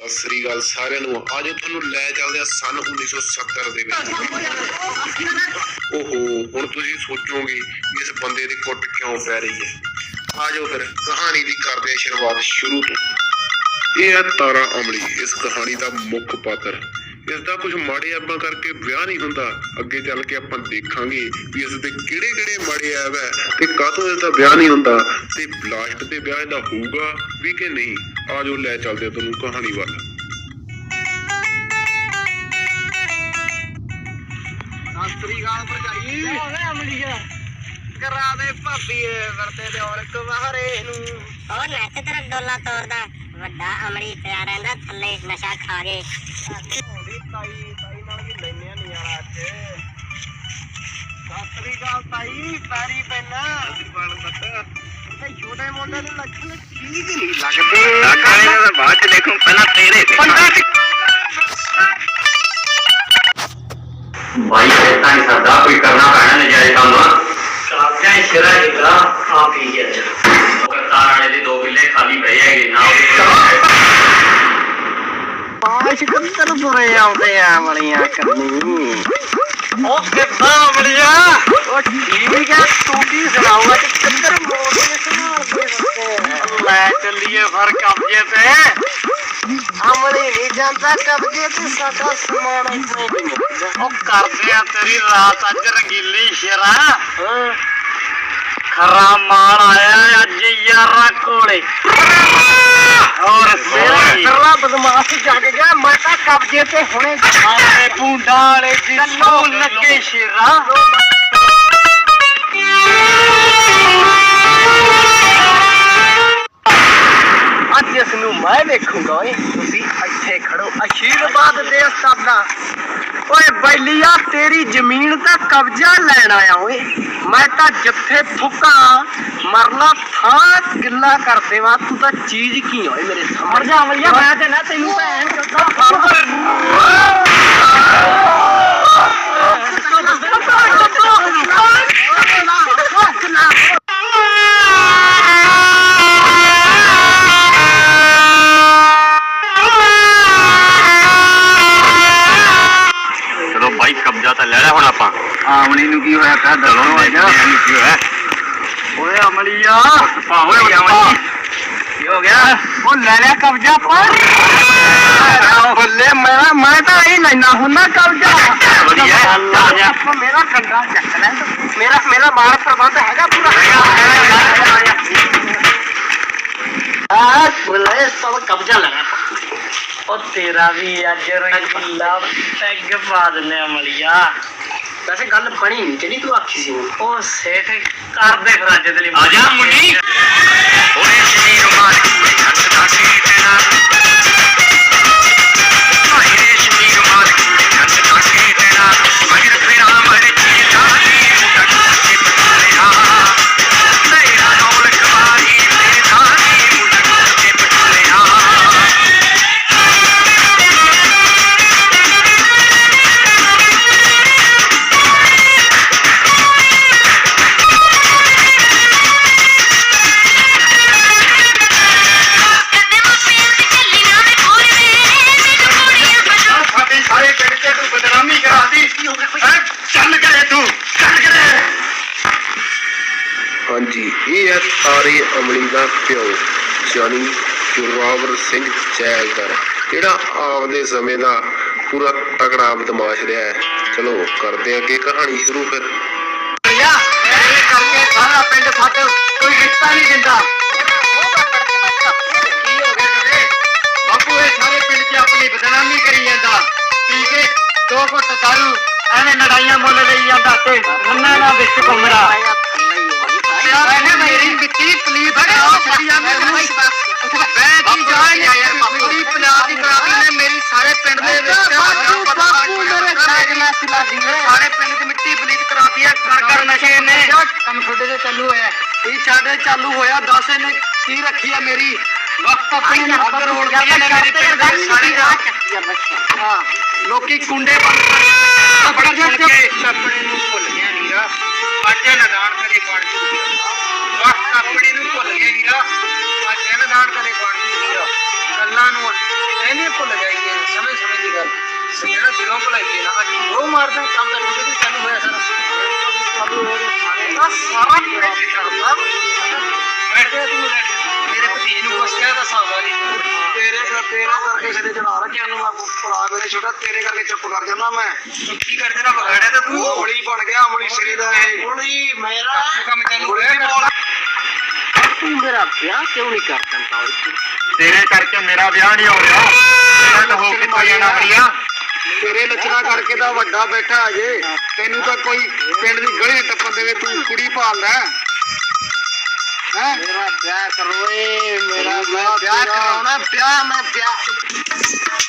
ਸਤਿ ਸ੍ਰੀ ਅਕਾਲ ਸਾਰਿਆਂ ਨੂੰ। ਅੱਜ ਤੁਹਾਨੂੰ ਲੈ ਚੱਲਦੇ ਆ ਸਨ 1970 ਦੇ ਵਿੱਚ। ਓਹੋ, ਹੁਣ ਤੁਸੀਂ ਸੋਚੋਗੇ ਵੀ ਇਸ ਬੰਦੇ ਦੀ ਕੁੱਟ ਕਿਉਂ ਪੈ ਰਹੀ ਹੈ? ਆ ਫਿਰ, ਕਹਾਣੀ ਦੀ ਕਰਦੇ ਆ ਸ਼ੁਰੂਆਤ ਸ਼ੁਰੂ ਤੋਂ। ਇਹ ਹੈ ਤਾਰਾ ਅਮਲੀ, ਇਸ ਕਹਾਣੀ ਦਾ ਮੁੱਖ ਪਾਤਰ। ਇਸ ਦਾ ਕੁਝ ਮਾੜੇ ਆਪਾਂ ਕਰਕੇ ਵਿਆਹ ਨਹੀਂ ਹੁੰਦਾ। ਅੱਗੇ ਚੱਲ ਕੇ ਆਪਾਂ ਦੇਖਾਂਗੇ ਵੀ ਇਸ ਦੇ ਕਿਹੜੇ ਕਿਹੜੇ ਮਾੜੇ ਐਬ ਹੈ ਤੇ ਕਾਹਤੋਂ ਇਸ ਦਾ ਵਿਆਹ ਨਹੀਂ ਹੁੰਦਾ। ਤੇ ਲਾਸਟ ਤੇ ਵਿਆਹ ਇਹਦਾ ਹੋਊਗਾ ਵੀ ਕਿ ਨਹੀਂ? ਆ ਜਾਓ ਲੈ ਚੱਲਦੇ ਤੁਹਾਨੂੰ ਕਹਾਣੀ ਵੱਲ। ਸਤਿ ਗਾਲ ਭਰਜਾਈ। ਅਮਲੀਆ। ਕਰਾ ਦੇ ਭਾਬੀ ਵਰਤੇ ਦੇ ਔਰ ਕੁਵਾਰੇ ਨੂੰ। ਉਹ ਨੱਚ ਤੇਰਾ ਡੋਲਾ ਤੋੜਦਾ। ਵੱਡਾ ਅਮਲੀ ਪਿਆ ਰਹਿੰਦਾ ਥੱਲੇ ਨਸ਼ਾ ਖਾ ਕੇ। ਹੋਦੀ ਤਾਈ ਤਾਈ ਨਾਲ ਵੀ ਲੈਨੇ ਆ ਨਜ਼ਾਰਾ ਅੱਜ। ਸਤਿ ਗਾਲ ਤਾਈ ਪੈਰੀ ਪੈਣਾ। ਬਣ ਬੱਤਾ ਤੇ ਛੋਟੇ ਮੋਢੇ ਨੂੰ ਲੱਛਣ ਠੀਕ ਨਹੀਂ ਲੱਗਦੇ। ਕਾਲੇ ਦਾ ਬਾਅਦ ਚ ਦੇਖੂ ਪਹਿਲਾਂ ਤੇਰੇ ਭਾਈ ਐਸਾ ਨਹੀਂ ਸਰਦਾ ਕੋਈ ਕਰਨਾ ਪੈਣਾ ਨਜਾਇਜ਼ ਕੰਮ ਕਾਬਿਆ ਸ਼ਰਾ ਜਿਗਰਾ ਆ ਪੀ ਗਿਆ ਉਹ ਕਰਤਾਰ ਵਾਲੇ ਦੇ ਦੋ ਕਿੱਲੇ ਖਾਲੀ ਪਏ ਹੈਗੇ ਨਾ ਪਾਸ਼ ਕੰਦਰ ਬੁਰੇ ਆਉਂਦੇ ਆ ਮਲੀਆਂ ਕਰਨੀ। ਉਹ ਕਿੱਦਾਂ ਮਲੀਆ ਉਹ ਠੀਕ ਹੈ ਤੂੰ ਕੀ ਸੁਣਾਉਂਗਾ ਕਿ ਕੰਦਰ ਮੋੜੇ ਸੁਣਾਉਂਦੇ ਹੁੰਦੇ ਲੈ ਚੱਲੀਏ ਫਰ ਕਬਜੇ ਤੇ ਅਮਲੀ ਨਹੀਂ ਜਾਂਦਾ ਕਬਜੇ ਤੇ ਸਾਡਾ ਸਮਾਨ ਇੱਥੇ ਨਹੀਂ ਮਿਲਦਾ ਉਹ ਕਰਦੇ ਆ ਤੇਰੀ ਰਾਤ ਅੱਜ ਰੰਗੀਲੀ ਸ਼ੇਰਾ ਖਰਾ ਮਾਲ ਆਇਆ ਅੱਜ ਯਾਰਾਂ ਕੋਲੇ ਔਰ ਮੇਰਾ ਕਰਲਾ ਬਦਮਾਸ਼ ਜਗ ਗਿਆ ਮੈਂ ਤਾਂ ਕਬਜੇ ਤੇ ਅੱਜ ਇਸ ਨੂੰ ਮੈਂ ਵੇਖੂੰਗਾ ਓਏ। ਤੁਸੀਂ ਇੱਥੇ ਖੜੋ। ਆਸ਼ੀਰਵਾਦ ਦੇ ਉਸਤਾਦਾ ਓਏ ਬੈਲੀਆ ਤੇਰੀ ਜ਼ਮੀਨ ਦਾ ਕਬਜ਼ਾ ਲੈਣ ਆਇਆ ਓਏ। ਮੈਂ ਤਾਂ ਜਿੱਥੇ ਥੁੱਕਾਂ ਮਰਨਾ ਥਾਂ ਗਿੱਲਾ ਕਰ ਦੇਵਾਂ। ਤੂੰ ਤਾਂ ਚੀਜ਼ ਕੀ ਓਏ ਮੇਰੇ ਸਾਹਮਣੇ? ਜਾ ਮੈਂ ਤੇ ਨਾ ਤੈਨੂੰ ਭੈਣ ਚਲੋ ਭਾਈ ਕਬਜ਼ਾ ਤਾਂ ਲੈ ਲਿਆ ਹੁਣ ਆਪਾਂ। ਆਮਣੀ ਨੂੰ ਕੀ ਹੋਇਆ? ਕਹ ਦਲੋਂ ਆ ਜਾ ਕੀ ਹੋਇਆ। ਓਏ ਅਮਲੀਆ ਜਾਵਾਂ ਕੀ ਹੋ ਗਿਆ? ਉਹ ਲੈ ਲਿਆ ਕਬਜ਼ਾ ਪਰ ਬੱਲੇ ਮੇਰਾ ਮੈਂ ਤਾਂ ਇਹ ਲੈਣਾ ਹੁੰਦਾ ਕਬਜ਼ਾ। ਵਧੀਆ, ਚੱਲ। ਮੇਰਾ ਕੰਡਾ ਚੱਕ ਲੈ ਮੇਰਾ ਮੇਰਾ ਮਾਲ ਪ੍ਰਬੰਧ ਹੈਗਾ ਪੂਰਾ। ਆ ਬੁਲੇ ਸਭ ਕਬਜ਼ਾ ਲੈਣਾ। ਉਹ ਤੇਰਾ ਵੀ ਅੱਜ ਰੰਗੀਲਾ ਪੈਗ ਪਾ ਦਿੰਨੇ ਅਮਲੀਆ ਵੈਸੇ ਗੱਲ ਬਣੀ ਨਹੀਂ ਜਿਹੜੀ ਤੂੰ ਆਖੀ ਸੀ ਉਹ ਸੇਠ ਕਰਦੇ ਫਿਰ ਅੱਜ ਦੇ ਲਈ ਆ ਜਾ ਮੁੰਡੀ ਓਏ ਸ਼ਰੀਰ ਮਾਰ ਕੁੜੀ ਹੱਥ ਦਾ ਖੇਡਣਾ ਮਾਇਰੇ ਸਿੰਘ ਚੈਲਦਰ ਜਿਹੜਾ ਆਪਦੇ ਸਮੇਂ ਦਾ ਪੂਰਾ ਤਗੜਾ ਬਦਮਾਸ਼ ਰਿਹਾ ਹੈ? ਚਲੋ ਕਰਦੇ ਹਾਂ ਅੱਗੇ ਕਹਾਣੀ ਸ਼ੁਰੂ ਫਿਰ। ਭਈਆ ਇਹ ਕਰਕੇ ਸਾਰਾ ਪਿੰਡ ਸਾਡੇ ਕੋਈ ਰਿਸ਼ਤਾ ਨਹੀਂ ਦਿੰਦਾ। ਕੀ ਹੋ ਗਿਆ ਕਦੇ ਬਾਪੂ ਇਹ ਸਾਰੇ ਪਿੰਡ 'ਚ ਆਪਣੀ ਬਦਨਾਮੀ ਕਰੀ ਜਾਂਦਾ। ਪੀ ਕੇ ਦੋ ਘੁੱਟ ਦਾਰੂ ਐਵੇਂ ਲੜਾਈਆਂ ਮੁੱਲ ਲਈ ਜਾਂਦਾ ਤੇ ਮੰਨਾ ਨਾ ਵਿੱਚ ਘੁੰਮਦਾ। ਇਹਨੇ ਮੇਰੀ ਮਿੱਟੀ ਪਲੀਤ ਕਰਾ ਛੱਡੀਆਂ ਮੈਨੂੰ ਮੈਂ ਕੀ ਜਾਣਿਆ ਯਾਰ ਮਿੱਟੀ ਪਲਾਟ ਦੀ ਕਰਾਤੀ ਨੇ ਮੇਰੀ ਸਾਰੇ ਪਿੰਡ ਦੇ ਵਿੱਚ ਬਾਪੂ ਬਾਪੂ ਮੇਰੇ ਸਾਗ ਨਾ ਸਿਲਾ ਦੀ ਸਾਰੇ ਪਿੰਡ 'ਚ ਮਿੱਟੀ ਪਲੀਤ ਕਰਾਤੀ ਹੈ ਕਰ ਕਰ ਨਸ਼ੇ ਨੇ ਕੰਮ ਤੁਹਾਡੇ ਤੇ ਚਾਲੂ ਹੋਇਆ ਇਹ ਸਾਡੇ ਚਾਲੂ ਹੋਇਆ ਦੱਸ ਇਹਨੇ ਕੀ ਰੱਖੀ ਆ ਮੇਰੀ ਵਕਤ ਆਪਣੀ ਹੱਥ ਰੋੜ ਕੇ ਨੇ ਮੇਰੇ ਪਿੰਡ ਦੇ ਸਾਰੇ ਹਾਂ ਲੋਕੀ ਕੁੰਡੇ ਬੰਦ ਕਰ ਬੜਾ ਕੇ ਆਪਣੇ ਨੂੰ ਭੁੱਲ ਗਿਆ ਨੀਰਾ ਅੱਜ ਲਗਾਨ ਕਰੇ ਬਣ ਜੂਗੀ ਵਕਤ ਆਪਣੇ ਨੂੰ ਭੁੱਲ ਗਏ ਵੀਰਾ ਆ ਦਿਨ ਦਾੜ ਕਦੇ ਬਣਦੀ ਵੀਰਾ ਗੱਲਾਂ ਨੂੰ ਇਹਨੇ ਭੁੱਲ ਜਾਈਏ ਸਮਝ ਸਮਝ ਦੀ ਗੱਲ। ਜਿਹੜਾ ਦਿਲੋਂ ਭੁਲਾਈਏ ਨਾ ਅੱਜ ਉਹ ਮਾਰਦਾ ਕੰਮ ਦਾ ਰੋਟੀ ਚਾਲੂ ਹੋਇਆ ਸਾਰਾ। ਸਾਰਾ ਕੁਝ ਕਰਦਾ ਬੈਠ ਤੂੰ ਬੈਠ। ਮੇਰੇ ਭਤੀਜੇ ਨੂੰ ਕੁਛ ਕਹਿ ਦਾ ਸਾਵਾ ਨਹੀਂ। ਤੇਰੇ ਕਰ ਤੇਰਾ ਕਰਕੇ ਸਿਰੇ ਚੜਾ ਰੱਖਿਆ ਨੂੰ ਮੈਂ ਪੜਾ ਵੇਲੇ ਛੋਟਾ ਤੇਰੇ ਕਰਕੇ ਚੁੱਪ ਕਰ ਜਾਂਦਾ ਮੈਂ। ਕੀ ਕਰਦੇ ਨਾ ਵਿਗਾੜਿਆ ਤਾਂ ਤੂੰ? ਅਮਲੀ ਬਣ ਗਿਆ ਅਮਲੀ ਸਿਰੇ ਦਾ ਇਹ। ਗੋਲੀ ਮੇਰਾ ਕੰਮ ਚਾਲੂ ਹੋਇਆ ਮੇਰਾ ਤੂੰ ਮੇਰਾ ਵਿਆਹ ਕਿਉਂ ਨਹੀਂ ਕਰ ਦਿੰਦਾ ਤੇਰੇ ਕਰਕੇ ਮੇਰਾ ਵਿਆਹ ਨਹੀਂ ਹੋ ਰਿਹਾ। ਤਾਂ ਹੋ ਕੇ ਤੋਂ ਜਾਣਾ ਮਰੀਆ ਤੇਰੇ ਲੱਛਣਾ ਕਰਕੇ ਤਾਂ ਵੱਡਾ ਬੈਠਾ ਅਜੇ। ਤੈਨੂੰ ਤਾਂ ਕੋਈ ਪਿੰਡ ਦੀ ਗਲੀ ਟੱਪਣ ਦੇਵੇ ਤੂੰ ਕੁੜੀ ਭਾਲਦਾ ਹੈ? ਮੇਰਾ ਵਿਆਹ ਕਰੋ ਏ ਮੇਰਾ ਮੈਂ ਵਿਆਹ ਕਰਾਉਣਾ ਵਿਆਹ ਮੈਂ ਵਿਆਹ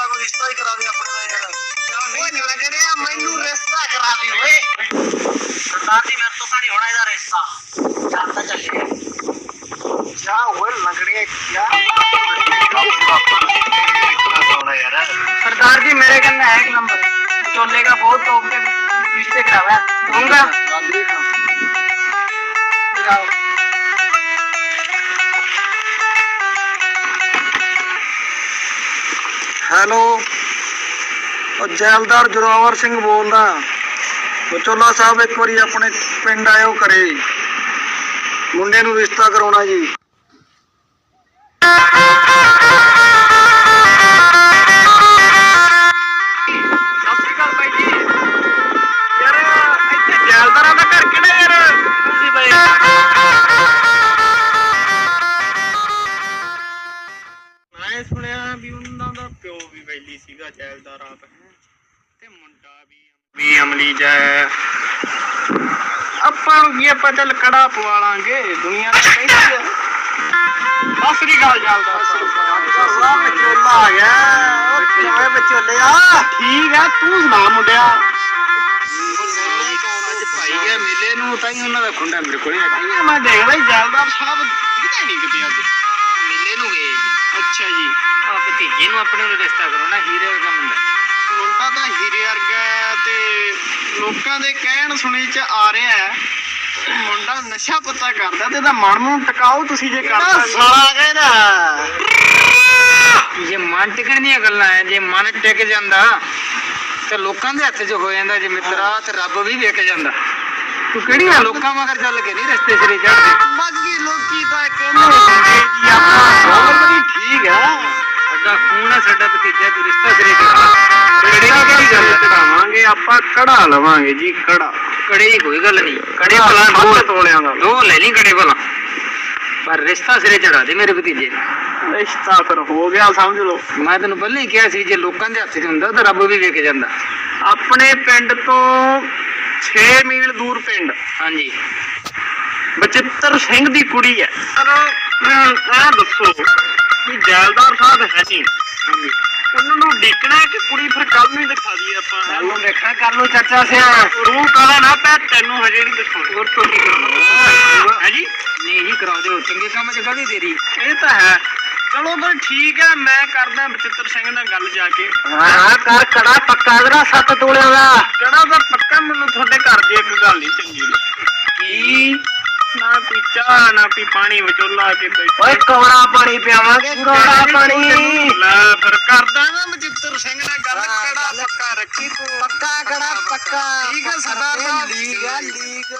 ਇਹਦਾ ਕੋਈ ਰਿਸ਼ਤਾ ਹੀ ਕਰਾ ਦੇ ਆਪਣੇ ਦਾ ਯਾਰ ਓਏ ਲੱਗਦੇ ਆ ਮੈਨੂੰ ਰਿਸ਼ਤਾ ਕਰਾ ਦੇ ਓਏ ਸਰਦਾਰ ਜੀ ਮੇਰੇ ਤੋਂ ਕਹਾਣੀ ਹੋਣਾ ਇਹਦਾ ਰਿਸ਼ਤਾ ਚੱਲਦਾ ਚੱਲੇ ਜਾ ਹੋਏ ਲੰਗੜੀਆਂ ਕਿਆ सरदार जी मेरे कहना है एक नंबर चोले का बहुत टॉप के रिश्ते करावा है दूंगा ਹੈਲੋ। ਉਹ ਜੈਲਦਾਰ ਜੋਰਾਵਰ ਸਿੰਘ ਬੋਲਦਾ। ਵਿਚੋਲਾ ਸਾਹਿਬ ਇੱਕ ਵਾਰੀ ਆਪਣੇ ਪਿੰਡ ਆਇਓ ਕਰੇ ਮੁੰਡੇ ਨੂੰ ਰਿਸ਼ਤਾ ਕਰਾਉਣਾ ਜੀ। ਸਤਿ ਸ਼੍ਰੀ ਅਕਾਲ ਬਾਈ ਜੀ। ਯਾਰ ਇੱਥੇ ਜੈਲਦਾਰਾਂ ਦਾ ਘਰ ਕਿਹੜਾ ਯਾਰ ਤੁਸੀਂ ਬਾਈ। ਸੀਗਾ ਜੈਲਦਾਰ ਆਪ ਤੇ ਮੁੰਡਾ ਵੀ ਵੀ ਅਮਲੀ ਜੈ। ਆਪਾਂ ਨੂੰ ਕੀ ਆਪਾਂ ਚੱਲ ਕੜਾ ਪਵਾ ਲਾਂਗੇ। ਦੁਨੀਆ ਤਾਂ ਕਹਿੰਦੀ ਆ ਸਤਿ ਸ਼੍ਰੀ ਅਕਾਲ ਜੈਲਦਾਰ ਸਾਹਿਬ ਵਿਚੋਲਾ ਆ ਗਿਆ ਉਹ ਕਿਵੇਂ ਵਿਚੋਲਿਆ ਠੀਕ ਆ। ਤੂੰ ਸੁਣਾ ਮੁੰਡਿਆ। ਅੱਜ ਭਾਈ ਗਿਆ ਮੇਲੇ ਨੂੰ ਤਾਂ ਹੀ ਉਹਨਾਂ ਦਾ ਖੁੰਡਾ ਮੇਰੇ ਕੋਲੇ ਆ। ਇਹ ਮੈਂ ਦੇਖਦਾ ਹੀ ਜੈਲਦਾਰ ਸਾਹਿਬ ਦਿਖਦਾ ਨਹੀਂ ਕਿਤੇ ਅੱਜ। ਅੱਛਾ ਜੀ। ਆ ਭਤੀਜੇ ਨੂੰ ਆਪਣੇ ਨੂੰ ਰਿਸ਼ਤਾ ਕਰਾਉਣਾ ਹੀਰੇ ਵਰਗਾ ਮੁੰਡਾ। ਮੁੰਡਾ ਤਾਂ ਹੀਰੇ ਵਰਗਾ ਹੈ ਤੇ ਲੋਕਾਂ ਦੇ ਕਹਿਣ ਸੁਣੀ ਚ ਆ ਰਿਹਾ ਹੈ। ਮੁੰਡਾ ਨਸ਼ਾ ਪਤਾ ਕਰਦਾ ਤੇ ਇਹਦਾ ਮਨ ਨੂੰ ਟਿਕਾਓ ਤੁਸੀਂ ਜੇ ਕਰਦਾ ਸਾਲਾ ਕਹਿੰਦਾ। ਜੇ ਮਨ ਟਿਕਣ ਦੀਆਂ ਗੱਲਾਂ ਐ ਜੇ ਮਨ ਟਿਕ ਜਾਂਦਾ ਤੇ ਲੋਕਾਂ ਦੇ ਹੱਥ 'ਚ ਹੋ ਜਾਂਦਾ। ਜੇ ਮਿੱਤਰਾ ਤੇ ਰੱਬ ਵੀ ਵਿਕ ਜਾਂਦਾ। ਤੂੰ ਕਿਹੜੀਆਂ ਲੋਕਾਂ ਮਗਰ ਚੱਲ ਕੇ ਨਹੀਂ ਰਸਤੇ ਸਿਰੇ ਚੜਦੇ ਤਾਂ ਕਹਿੰਦੇ ਹੁੰਦੇ ਜੀ ਆਪਾਂ। ਗੱਲ ਬੜੀ ਠੀਕ ਆ। ਸਾਡਾ ਖੂਨ ਹੈ ਸਾਡਾ ਭਤੀਜਾ ਤੂੰ ਰਿਸ਼ਤਾ ਸਿਰੇ ਕਰਾ ਕਿਹੜੀ ਕਿਹੜੀ ਗੱਲ ਚੜਾਵਾਂਗੇ ਆਪਾਂ ਕੜਾ ਲਵਾਂਗੇ ਜੀ ਕੜਾ ਕੜੇ ਦੀ ਕੋਈ ਗੱਲ ਨਹੀਂ। ਕੜੇ ਭਲਾ ਦੋ ਤੋਲਿਆਂ ਦਾ। ਦੋ ਲੈ ਲਈ ਕੜੇ ਭਲਾ ਪਰ ਰਿਸ਼ਤਾ ਸਿਰੇ ਚੜਾ ਦੇ ਮੇਰੇ ਭਤੀਜੇ ਨੂੰ। ਰਿਸ਼ਤਾ ਫਿਰ ਹੋ ਗਿਆ ਸਮਝ ਲਓ। ਮੈਂ ਤੈਨੂੰ ਪਹਿਲਾਂ ਹੀ ਕਿਹਾ ਸੀ ਜੇ ਲੋਕਾਂ ਦੇ ਹੱਥ 'ਚ ਹੁੰਦਾ ਤਾਂ ਰੱਬ ਵੀ ਵਿਕ ਜਾਂਦਾ। ਆਪਣੇ ਪਿੰਡ ਤੋਂ 6 ਮੀਲ ਦੂਰ ਪਿੰਡ। ਹਾਂਜੀ। ਬਚਿੱਤਰ ਸਿੰਘ ਦੀ ਕੁੜੀ ਹੈ। ਪਰ ਆ ਦੱਸੋ ਵੀ ਜੈਲਦਾਰ ਸਾਹਿਬ ਹੈ ਜੀ। ਉਹਨਾਂ ਨੂੰ ਡਿੱਕਣਾ ਹੈ ਕਿ ਕੁੜੀ ਫਿਰ ਕੱਲ ਨੂੰ ਹੀ ਦਿਖਾ ਦਈਏ ਆਪਾਂ? ਕੱਲ ਨੂੰ ਦੇਖਾਂ ਕੱਲ ਨੂੰ ਚਰਚਾ ਸਿਆ। ਰੂਹ ਕਾਲਾ ਨਾ ਪੈ ਤੈਨੂੰ ਹਜੇ ਨਹੀਂ ਦਿਖਾਉਣੀ। ਹੋਰ ਤੋਂ ਕੀ ਕਰਾਉਣਾ ਹੈ ਜੀ? ਨਹੀਂ ਜੀ ਕਰਾ ਦਿਓ ਚੰਗੇ ਕੰਮ 'ਚ ਕਾਹਦੀ ਦੇਰੀ ਇਹ ਤਾਂ ਹੈ। ਚਲੋ ਫਿਰ ਠੀਕ ਹੈ ਮੈਂ ਕਰਦਾ ਬਚਿੱਤਰ ਸਿੰਘ ਨਾਲ ਗੱਲ ਜਾ ਕੇ। ਹਾਂ ਕਰ ਕੜਾ ਪੱਕਾ ਜਰਾ ਸੱਤ ਤੋਲਿਆਂ ਦਾ। ਕਿਹੜਾ ਤਾਂ ਪੱਕਾ ਮੈਨੂੰ ਤੁਹਾਡੇ ਘਰ ਦੀ ਇੱਕ ਗੱਲ ਨਹੀਂ ਚੰਗੀ ਲੱਗੀ। ਕੀ? ਪੀ ਚਾਹ ਨਾ ਪੀ ਪਾਣੀ ਵਿਚੋਲਾ ਕੇ ਬੈਠਾ। ਓਏ ਕੌੜਾ ਪਾਣੀ ਪਿਆਵਾਂਗੇ ਕੌੜਾ ਪਾਣੀ। ਲੈ ਫਿਰ ਕਰਦਾ ਨਾ ਮਜਿੱਤਰ ਸਿੰਘ ਨਾਲ ਗੱਲ ਕੜਾ ਪੱਕਾ ਰੱਖੀ ਤੂੰ? ਪੱਕਾ ਕੜਾ ਪੱਕਾ? ਠੀਕ ਹੈ ਸਰਦਾਰ ਸਾਹਿਬ ਲੀਗ ਆ ਲੀਗ।